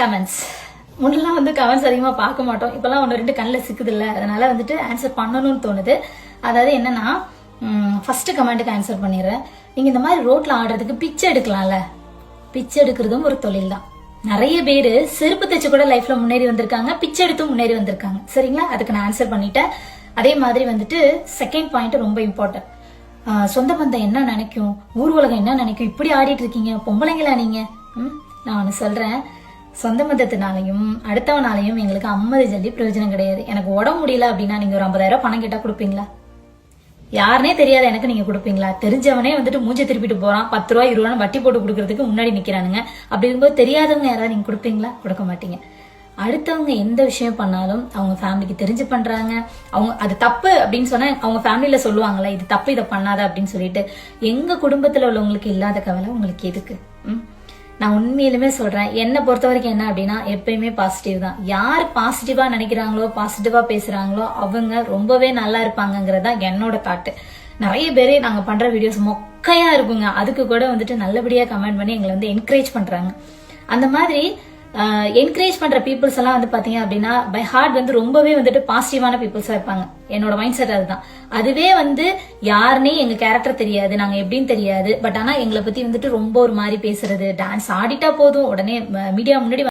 Comments முன்னெல்லாம் வந்து comments அதிகமாக பார்க்க மாட்டோம். இப்போல்லாம் ஒன்று ரெண்டு கண்ணில் சிக்குது இல்லை அதனால வந்துட்டு ஆன்சர் பண்ணணும்னு தோணுது. அதாவது என்னன்னா ஃபர்ஸ்ட் கமெண்ட்டுக்கு ஆன்சர் பண்ணிடுறேன். நீங்கள் இந்த மாதிரி ரோட்டில் ஆடுறதுக்கு பிச்சை எடுக்கலாம்ல. பிச்சை எடுக்கிறதும் ஒரு தொழில் தான் நிறைய பேர் செருப்பு தைச்சு கூட லைஃப்ல முன்னேறி வந்திருக்காங்க. பிச்சை எடுத்தும் முன்னேறி வந்திருக்காங்க. சரிங்களா? அதுக்கு நான் ஆன்சர் பண்ணிட்டேன். அதே மாதிரி வந்துட்டு செகண்ட் பாயிண்ட் ரொம்ப இம்பார்ட்டன்ட் சொந்த பந்தம் என்ன நினைக்கும்? ஊர்வலகம் என்ன நினைக்கும்? இப்படி ஆடிட்டு இருக்கீங்க. பொம்பளைங்களா நீங்க? ம்? நான் ஒன்று சொல்றேன். சொந்த மதத்தினாலையும் அடுத்தவனாலையும் எங்களுக்கு ஐம்பது ஜல்லி பிரயோஜனம் கிடையாது. எனக்கு உடம்பு முடியல அப்படின்னா நீங்க ஒரு ஐம்பதாயிரம் பணம் கேட்டா கொடுப்பீங்களா? யாருனே தெரியாத எனக்கு நீங்க கொடுப்பீங்களா? தெரிஞ்சவனே வந்துட்டு மூஞ்சை திருப்பிட்டு போறான். பத்து ரூபா இருபது ரூபா வட்டி போட்டு கொடுக்கறதுக்கு முன்னாடி நிக்கிறானுங்க. அப்படி இருக்கும்போது தெரியாதவங்க யாராவது நீங்க கொடுப்பீங்களா? கொடுக்க மாட்டீங்க. அடுத்தவங்க எந்த விஷயம் பண்ணாலும் அவங்க ஃபேமிலிக்கு தெரிஞ்சு பண்றாங்க. அவங்க அது தப்பு அப்படின்னு சொன்னா அவங்க ஃபேமிலியில சொல்லுவாங்களே இது தப்பு இதை பண்ணாத அப்படின்னு சொல்லிட்டு எங்க குடும்பத்துல உள்ளவங்களுக்கு இல்லாத கவலை உங்களுக்கு எதுக்கு? ம்? நான் உண்மையிலுமே சொல்றேன் என்னை பொறுத்த வரைக்கும் என்ன அப்படின்னா எப்பயுமே பாசிட்டிவ் தான். யார் பாசிட்டிவா நினைக்கிறாங்களோ பாசிட்டிவா பேசுறாங்களோ அவங்க ரொம்பவே நல்லா இருப்பாங்கங்கிறது தான் என்னோட தாட்டு நிறைய பேர் நாங்க பண்ற வீடியோஸ் மொக்கையா இருக்குங்க. அதுக்கு கூட வந்துட்டு நல்லபடியா கமெண்ட் பண்ணி எங்களை வந்து என்கரேஜ் பண்றாங்க. அந்த மாதிரி என்கரேஜ் பண்ற பீப்புள்ஸ் எல்லாம் வந்து பாத்தீங்க அப்படின்னா பை ஹார்ட் வந்து ரொம்பவே வந்துட்டு பாசிட்டிவான பீப்புள்ஸா இருப்பாங்க. என்னோட மைண்ட் செட் அதுதான். அதுவே வந்து யாருனே எங்க கேரக்டர் தெரியாது நாங்க எப்படின்னு தெரியாது. பட் ஆனா எங்களை பத்தி வந்துட்டு ரொம்ப ஒரு மாதிரி பேசுறது டான்ஸ் ஆடிட்டா போதும் உடனே மீடியா முன்னாடி